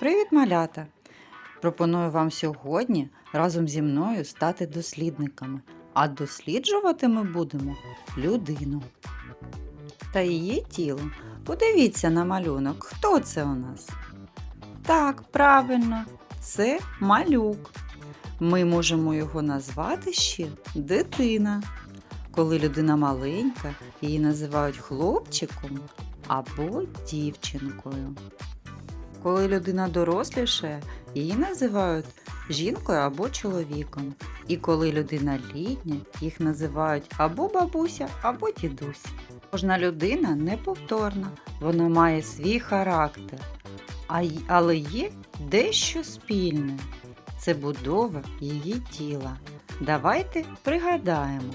Привіт, малята! Пропоную вам сьогодні разом зі мною стати дослідниками, а досліджувати ми будемо людину та її тіло. Подивіться на малюнок, хто це у нас? Так, правильно, це малюк. Ми можемо його назвати ще дитина. Коли людина маленька, її називають хлопчиком або дівчинкою. Коли людина дорослішає, її називають жінкою або чоловіком. І коли людина літня, їх називають або бабуся, або дідусь. Кожна людина неповторна, вона має свій характер, але є дещо спільне це будова її тіла. Давайте пригадаємо.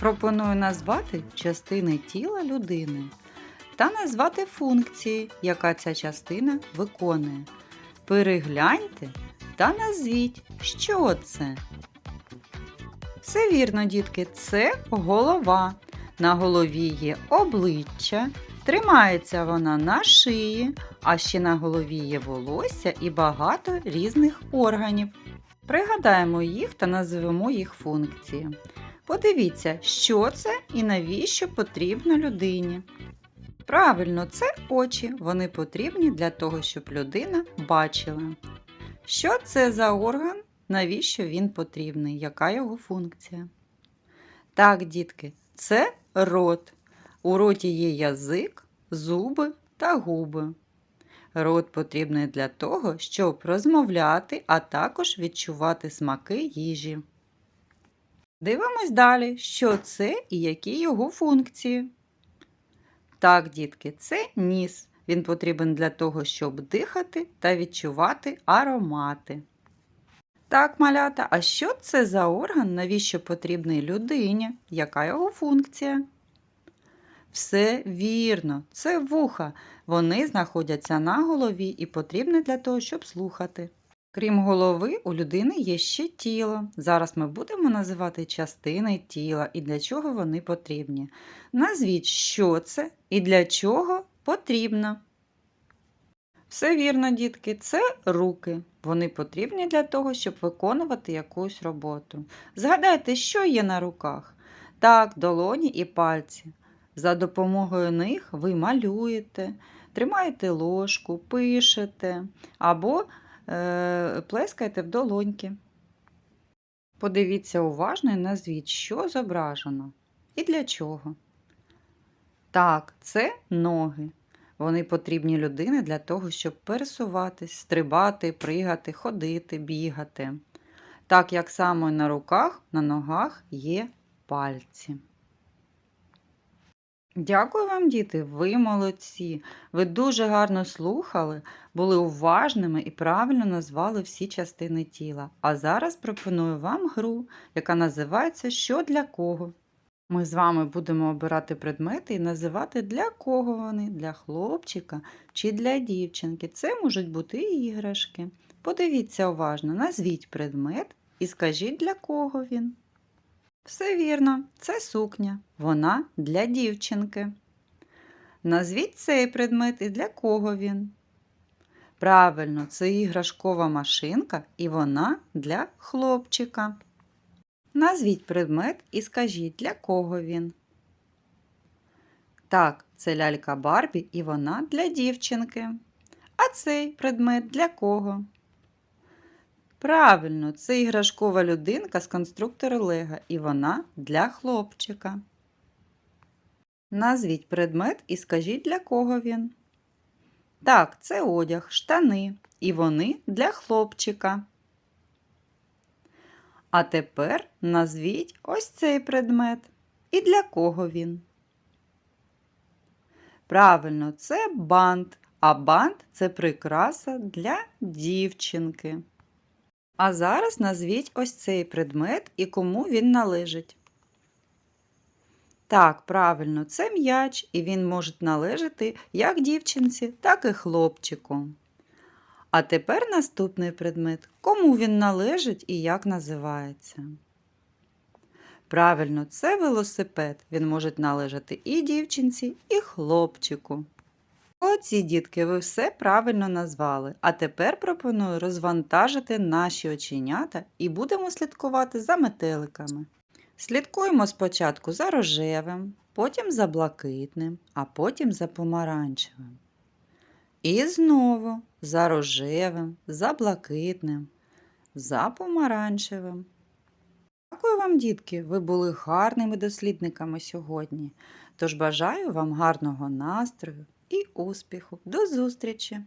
Пропоную назвати частини тіла людини та назвати функції, яка ця частина виконує. Перегляньте та назвіть, що це. Все вірно, дітки, це голова. На голові є обличчя, тримається вона на шиї, а ще на голові є волосся і багато різних органів. Пригадаємо їх та назвемо їх функції. Подивіться, що це і навіщо потрібно людині. Правильно, це очі. Вони потрібні для того, щоб людина бачила. Що це за орган? Навіщо він потрібний? Яка його функція? Так, дітки, це рот. У роті є язик, зуби та губи. Рот потрібний для того, щоб розмовляти, а також відчувати смаки їжі. Дивимось далі, що це і які його функції. Так, дітки, це ніс. Він потрібен для того, щоб дихати та відчувати аромати. Так, малята, а що це за орган, навіщо потрібний людині? Яка його функція? Все вірно, це вуха. Вони знаходяться на голові і потрібні для того, щоб слухати. Крім голови, у людини є ще тіло. Зараз ми будемо називати частини тіла і для чого вони потрібні. Назвіть, що це і для чого потрібно. Все вірно, дітки, це руки. Вони потрібні для того, щоб виконувати якусь роботу. Згадайте, що є на руках. Так, долоні і пальці. За допомогою них ви малюєте, тримаєте ложку, пишете або е, плескаєте в долоньки. Подивіться уважно і назвіть, що зображено і для чого. Так, це ноги. Вони потрібні людині для того, щоб пересуватись, стрибати, пригати, ходити, бігати. Так як само на руках, на ногах є пальці. Дякую вам, діти, ви молодці. Ви дуже гарно слухали, були уважними і правильно назвали всі частини тіла. А зараз пропоную вам гру, яка називається Що для кого. Ми з вами будемо обирати предмети і називати для кого вони, для хлопчика чи для дівчинки. Це можуть бути і іграшки. Подивіться уважно, назвіть предмет і скажіть, для кого він. Все вірно, це сукня. Вона для дівчинки. Назвіть цей предмет і для кого він. Правильно, це іграшкова машинка і вона для хлопчика. Назвіть предмет і скажіть, для кого він. Так, це лялька Барбі і вона для дівчинки. А цей предмет для кого? Правильно, це іграшкова людинка з конструктора Лего і вона для хлопчика. Назвіть предмет і скажіть, для кого він. Так, це одяг, штани, і вони для хлопчика. А тепер назвіть ось цей предмет. І для кого він? Правильно, це бант, а бант це прикраса для дівчинки. А зараз назвіть ось цей предмет і кому він належить. Так, правильно, це м'яч, і він може належати як дівчинці, так і хлопчику. А тепер наступний предмет. Кому він належить і як називається? Правильно, це велосипед. Він може належати і дівчинці, і хлопчику. Оці дітки, ви все правильно назвали. А тепер пропоную розвантажити наші оченята і будемо слідкувати за метеликами. Слідкуємо спочатку за рожевим, потім за блакитним, а потім за помаранчевим. І знову за рожевим, за блакитним, за помаранчевим. Дякую вам, дітки, ви були гарними дослідниками сьогодні. Тож бажаю вам гарного настрою і успіху. До зустрічі!